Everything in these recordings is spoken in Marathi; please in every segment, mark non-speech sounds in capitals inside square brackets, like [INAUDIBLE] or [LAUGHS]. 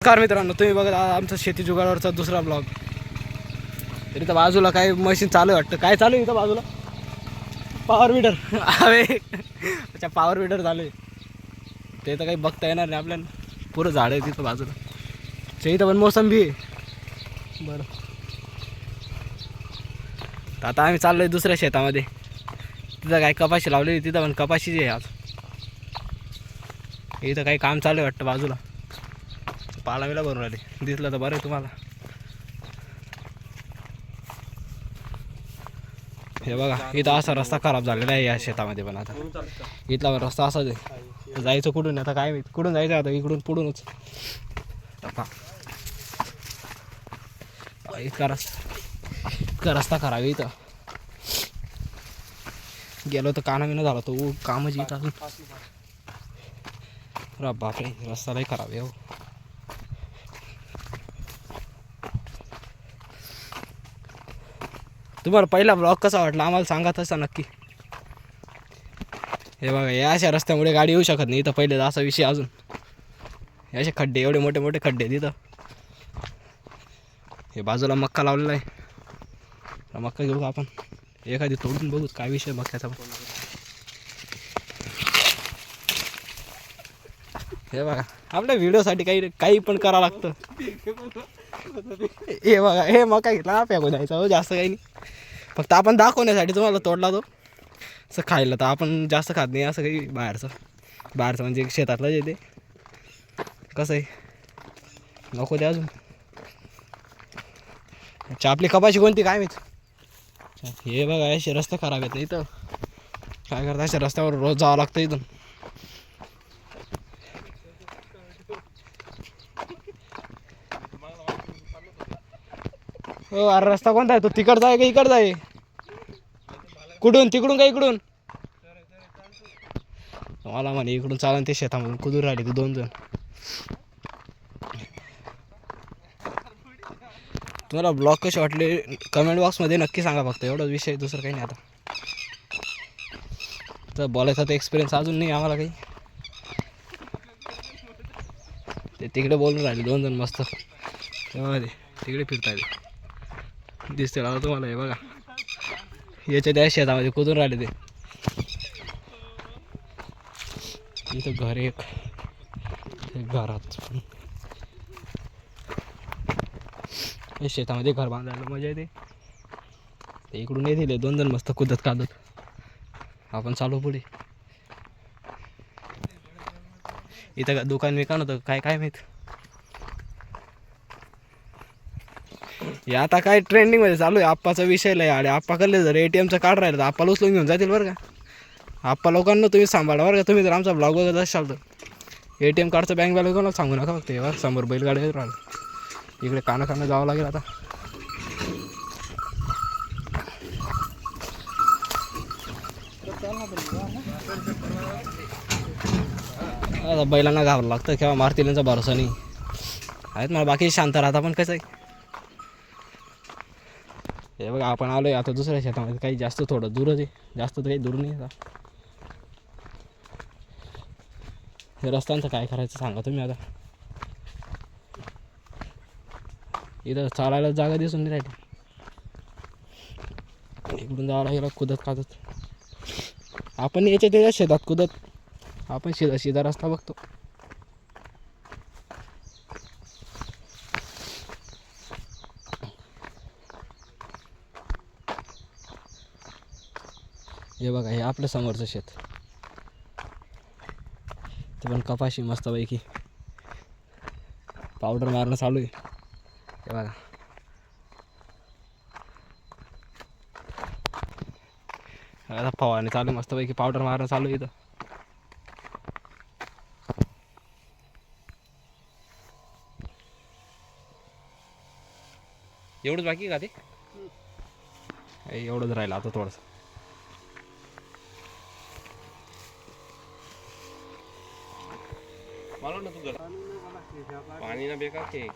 नमस्कार मित्रांनो तुम्ही बघा आमचा शेती जुगाडावरचा दुसरा ब्लॉग तरी तर बाजूला काय मशीन चालू आहे वाटतं? काय चालू आहे इथं बाजूला? पॉवर विडर [LAUGHS] अरे अच्छा पॉवर विडर चालू आहे. ते तर काही बघता येणार नाही आपल्याला. पुरं झाड आहे तिथं बाजूला. ते इथं पण मोसंबी आहे. बरं. तर आता आम्ही चाललो आहे दुसऱ्या शेतामध्ये. तिथं काय कपाशी लावलेली तिथं पण कपाशीची आहे आज. इथं काही काम चालू आहे वाटतं बाजूला. पालावीला भरून राहिले दिसलं तर बरं आहे तुम्हाला. हे बघा इथं असा रस्ता खराब झालेला आहे या शेतामध्ये पण आता. इथला रस्ता असाच आहे. जायचं कुठून आता काय माहीत? कुठून जायचं आता? इकडून पुढूनच. इतका रस्ता इतका रस्ता खराब आहे इथं. गेलो तर कानाविना झाला तो. कामच येत अजून. बापरे रस्ता लई खराब आहे हो. तुम्हाला पहिला ब्लॉग कसा वाटला आम्हाला सांगा तसा नक्की. हे बघा या अशा रस्त्यामुळे गाडी येऊ शकत नाही. इथं पहिले असा विषय अजून. हे असे खड्डे एवढे मोठे मोठे खड्डे आहेत इथं. हे बाजूला मक्का लावलेला आहे. मक्का घेऊ का आपण? एखादी तोडून बघू काय विषय मक्याचा हे बघा आपल्या व्हिडिओसाठी काही काही पण करावं लागतं. हे बघा हे मका घेतला फेकून द्यायचा हो जास्त काही नाही. फक्त आपण दाखवण्यासाठी तुम्हाला तोडला तो असं खायला तर आपण जास्त खात नाही असं काही बाहेरचं. बाहेरचं म्हणजे शेतातलं जे ते. कसं आहे? नको द्या अजून. अच्छा आपली कपाशी कोणती काय माहीत? हे बघा असे रस्ते खराब आहेत इथं. काय करता अशा रस्त्यावर रोज जावं लागतं इथून. हो अरे रस्ता कोणता आहे? तो तिकडचा आहे का इकडचा आहे कुठून? तिकडून का इकडून? मला म्हणे इकडून चालन ते शेतामधून. कुदून राहिले ते दोन जण. तुम्हाला ब्लॉग कसे वाटले? कमेंट बॉक्समध्ये नक्की सांगा फक्त. एवढाच विषय दुसरं काही नाही आता. तर बोलायचा तर एक्सपिरियन्स अजून नाही आम्हाला काही. ते तिकडे बोलून राहिले दोन जण मस्त. तेव्हा तिकडे फिरता येते दिसते आता तुम्हाला हे बघा. याच्या त्या शेतामध्ये कुदून राहिले ते. इथं घर एक. घरात हे शेतामध्ये घर बांधायला मजा येते. ते इकडून नाही दिले दोन जण मस्त कुदत कादत आपण चालू पुढे. इथं का दुकान विकान होतं काय काय माहीत? हे आता काय ट्रेंडिंगमध्ये चालू आहे. आप्पाचा विषय लय आणि आप्पा करले जर एटीएमचं कार्ड राहिलं तर आप्पाला उचलून घेऊन जातील बरं का? आप्पा लोकांना तुम्ही सांभाळा बरं का. तुम्ही जर आमचा ब्लॉग वगैरे असाल तर. ए टी एम कार्डचं बँक बॅलन्स कोणाला सांगू नका फक्त. हे समोर बैलगाडी राहिलं. इकडे काना काना जावं लागेल आता. आता बैलांना घाबरं लागतं. किंवा मारतील यांचा भरोसा नाही. आहेत मला बाकी शांत राहता पण कसं आहे? हे बघा आपण आलो आहे आता दुसऱ्या शेतामध्ये. काही जास्त थोडं दूरच आहे. जास्त तर काही दूर नाही आता. हे रस्त्यांचं काय करायचं सांगा तुम्ही आता. इथं चालायला जागा दिसून नाही राहिली. इकडून जावं लागेल कुदत कादत. आपण याच्या त्याच्या शेतात कुदत. आपण शेजा शिधा रस्ता बघतो. हे बघा हे आपलं समोरचं शेत. ते पण कपाशी मस्तपैकी पावडर मारणं चालू आहे. हे बघा. आता फवारणी चालू मस्तपैकी पावडर मारणं चालू आहे इथं. एवढंच बाकी का ते? एवढंच राहिलं आता थोडंसं. पाणी ना बेकार ते.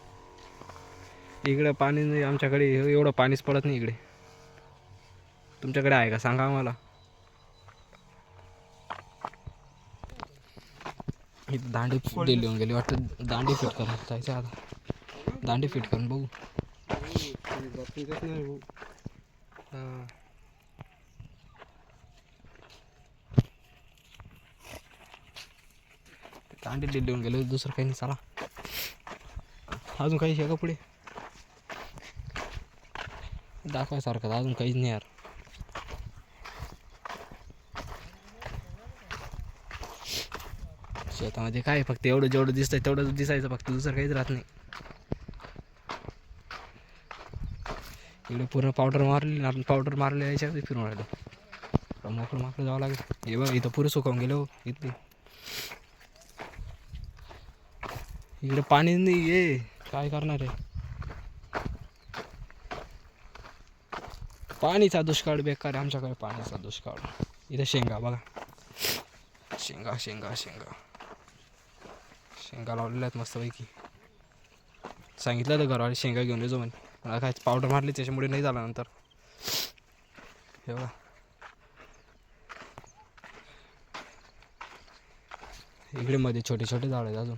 इकडे पाणी नाही आमच्याकडे एवढं पाणीच पडत नाही इकडे. तुमच्याकडे आहे का? सांगा आम्हाला. दांडी दिली लिहून गेली वाटतं. दांडी फिट करून जायचं आता. दांडी फिट करून बघू. हां. दांडी दिली लिहून गेलो दुसरं काही नाही चला. अजून काही आहे पुढे? दाखवायसारखं तर अजून काहीच नाही यार. शेतामध्ये काय फक्त एवढं जेवढं दिसतंय तेवढं दिसायचं फक्त दुसरं काहीच राहत नाही. इकडे पूर्ण पावडर मारली पावडर मारले याच्या फिरून राहिलो. मोकळं माकळं जावं लागेल. हे बघ इथं पुरं सुकावून गेलो हो, इथली. इकडे पाणी नाही ये काय करणार आहे? पाणीचा दुष्काळ बेकार आहे आमच्याकडे पाण्याचा दुष्काळ. इथं शेंगा बघा. शेंगा शेंगा शेंगा. शेंगा लावलेल्या आहेत मस्तपैकी. सांगितलं तर घरवाले शेंगा घेऊन येतो म्हणे. मला काय पावडर मारली त्याच्यामुळे नाही झाला नंतर. हे बघा. इकडे मध्ये छोटे छोटे झाड आहेत अजून.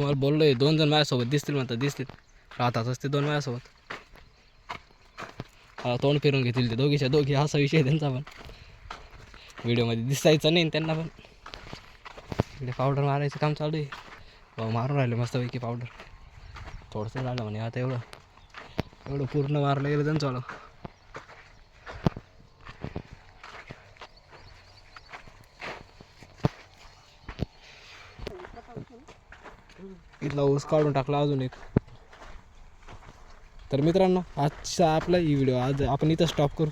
तुम्हाला बोललोय दोन जण माझ्यासोबत दिसतील म्हणतात दिसतील. राहतातच ते दोन माझ्यासोबत. हा तोंड फिरून घेतील ते दोघीच्या दोघी असा विषय आहे त्यांचा पण. व्हिडिओमध्ये दिसायचं नाही त्यांना पण. इकडे पावडर मारायचं काम चालू आहे. भाऊ मारून राहिले मस्तपैकी पावडर थोडंसं झालं म्हणे आता एवढं. एवढं पूर्ण मारलं गेलं त्यांचं आलं इथला ऊस काढून टाकला अजून एक. तर मित्रांनो आजचा आपला ही व्हिडिओ आज आपण इथं स्टॉप करू.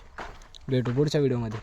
भेटू पुढच्या व्हिडिओमध्ये